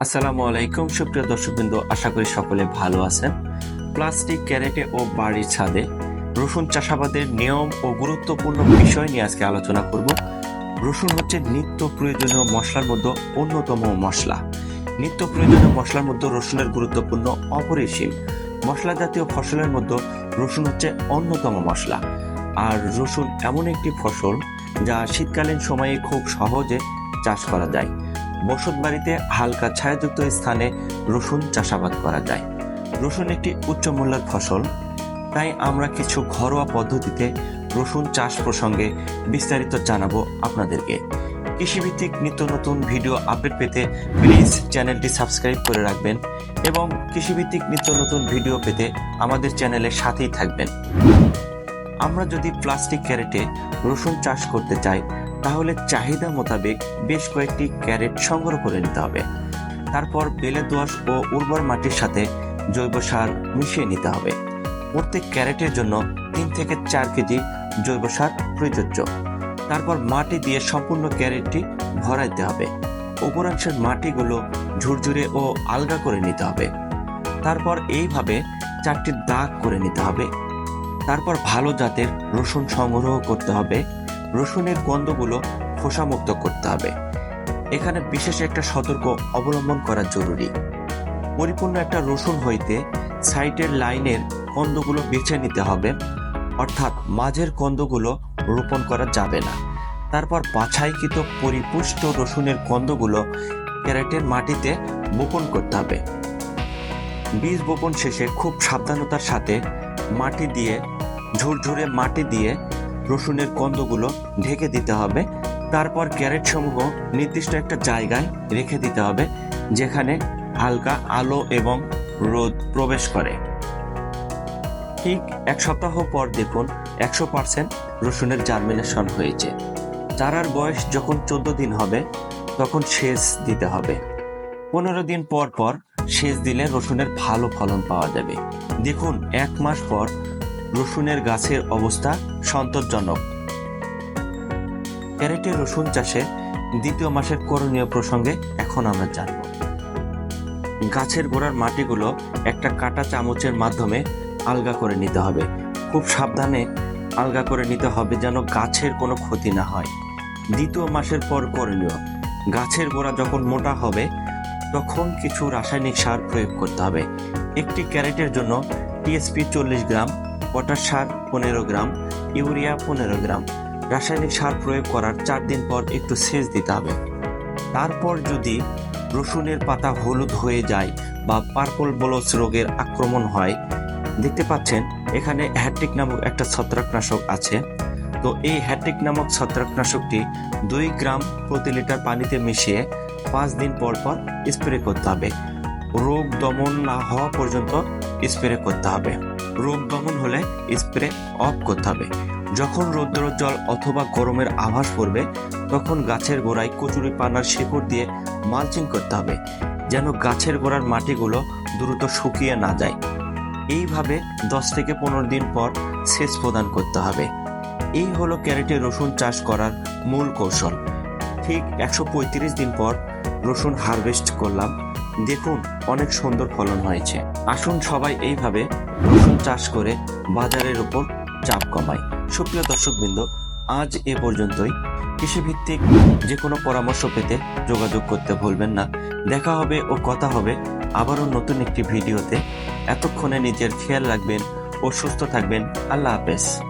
আসসালামু আলাইকুম, সুপ্রিয় দর্শকবৃন্দ, আশা করি সকলে ভালো আছেন। প্লাস্টিক, ক্যারেটে ও বাড়ির ছাদে রসুন চাষাবাদের নিয়ম ও গুরুত্বপূর্ণ বিষয় নিয়ে আজকে আলোচনা করব। রসুন হচ্ছে নিত্য প্রয়োজনীয় মশলার মধ্যে অন্যতম মশলা। নিত্য প্রয়োজনীয় মশলার মধ্যে রসুনের গুরুত্বপূর্ণ অপরিসীম। মশলা জাতীয় ফসলের মধ্যে রসুন হচ্ছে অন্যতম মশলা। আর রসুন এমন একটি ফসল যা শীতকালীন সময়ে খুব সহজে চাষ করা যায়। বসত বাড়িতে হালকা ছায়াযুক্ত স্থানে রসুন চাষাবাদ করা যায়। রসুন একটি উচ্চ মূল্যের ফসল, তাই আমরা কিছু ঘরোয়া পদ্ধতিতে রসুন চাষ প্রসঙ্গে বিস্তারিত জানাব আপনাদেরকে। কৃষিভিত্তিক নিত্য নতুন ভিডিও আপডেট পেতে প্লিজ চ্যানেলটি সাবস্ক্রাইব করে রাখবেন এবং কৃষিভিত্তিক নিত্য নতুন ভিডিও পেতে আমাদের চ্যানেলের সাথেই থাকবেন। আমরা যদি প্লাস্টিক ক্যারেটে রসুন চাষ করতে চাই তাহলে চাহিদা মোতাবেক বেশ কয়েকটি ক্যারেট সংগ্রহ করে নিতে হবে। তারপর বেলে দোআঁশ ও উর্বর মাটির সাথে জৈব সার মিশিয়ে নিতে হবে। প্রত্যেক ক্যারেটের জন্য তিন থেকে চার কেজি জৈব সার প্রযোজ্য। তারপর মাটি দিয়ে সম্পূর্ণ ক্যারেটটি ভরাইতে হবে। উপরাংশের মাটিগুলো ঝুরঝুরে ও আলগা করে নিতে হবে। তারপর এইভাবে চারটি দাগ করে নিতে হবে। তারপর ভালো জাতের রসুন সংগ্রহ করতে হবে। রসুনের গন্ধগুলো খোসামুক্ত করতে হবে। এখানে বিশেষ একটা সতর্ক অবলম্বন করা জরুরি। পরিপূর্ণ একটা রসুন হইতে সাইডের লাইনের কন্দগুলো বেছে নিতে হবে। অর্থাৎ মাঝের কন্দগুলো রোপণ করা যাবে না। তারপর বাছাইকৃত পরিপুষ্ট রসুনের কন্দগুলো ক্যারেটের মাটিতে বপন করতে হবে। বীজ বপন শেষে খুব সাবধানতার সাথে মাটি দিয়ে, ঝুরঝুরে মাটি দিয়ে রসুনের কন্দগুলো ঢেকে দিতে হবে। তারপর ক্যারেট সমূহ নির্দিষ্ট একটা জায়গায় রেখে দিতে হবে, যেখানে হালকা আলো এবং রোদ প্রবেশ করে। ঠিক এক সপ্তাহ পর দেখুন, একশো পার্সেন্ট রসুনের জার্মিনেশন হয়েছে। চারার বয়স যখন চোদ্দ দিন হবে, তখন সেচ দিতে হবে। পনেরো দিন পর পর সেচ দিলে রসুনের ভালো ফলন পাওয়া যাবে। দেখুন, এক মাস পর রসুনের গাছের অবস্থা সন্তোষজনক। ক্যারেটে রসুন চাষে দ্বিতীয় মাসের করণীয় প্রসঙ্গে এখন আমরা জানব। গাছের গোড়ার মাটিগুলো একটা কাটা চামচের মাধ্যমে আলগা করে নিতে হবে। খুব সাবধানে আলগা করে নিতে হবে যেন গাছের কোনো ক্ষতি না হয়। দ্বিতীয় মাসের পর করণীয়, গাছের গোড়া যখন মোটা হবে, তখন কিছু রাসায়নিক সার প্রয়োগ করতে হবে। একটি ক্যারেটের জন্য টিএসপি চল্লিশ গ্রাম পটাশ সার পনেরো গ্রাম, ইউরিয়া পনেরো গ্রাম। রাসায়নিক সার প্রয়োগ করার চার দিন পর একটু সেচ দিতে হবে। তারপর যদি রসুনের পাতা হলুদ হয়ে যায় বা পার্পল বলস রোগের আক্রমণ হয়, দেখতে পাচ্ছেন এখানে হ্যাট্রিক নামক একটা ছত্রাকনাশক আছে। তো এই হ্যাট্রিক নামক ছত্রাকনাশকটি দুই গ্রাম প্রতি লিটার পানিতে মিশিয়ে পাঁচ দিন পর পর স্প্রে করতে হবে। রোগ দমন না হওয়া পর্যন্ত স্প্রে করতে হবে। রোগ দমন হলে স্প্রে অফ করতে হবে। যখন রৌদ্র জল অথবা গরমের আভাস পড়বে, তখন গাছের গোড়ায় কচুরি পানার শেকড় দিয়ে মালচিং করতে হবে, যেন গাছের গোড়ার মাটিগুলো দ্রুত শুকিয়ে না যায়। এইভাবে দশ থেকে পনেরো দিন পর সেচ প্রদান করতে হবে। এই হলো ক্যারেটে রসুন চাষ করার মূল কৌশল। ঠিক একশো পঁয়ত্রিশ দিন পর রসুন হারভেস্ট করলাম। দেখুন, অনেক সুন্দর ফলন হয়েছে। আসুন সবাই এইভাবে রসুন চাষ করে বাজারের উপর চাপ কমায় সুপ্রিয় দর্শকবৃন্দ, আজ এ পর্যন্তই। কৃষিভিত্তিক যে কোনো পরামর্শ পেতে যোগাযোগ করতে ভুলবেন না। দেখা হবে ও কথা হবে আবারও নতুন একটি ভিডিওতে। এতক্ষণে নিজের খেয়াল রাখবেন ও সুস্থ থাকবেন। আল্লাহ হাফেজ।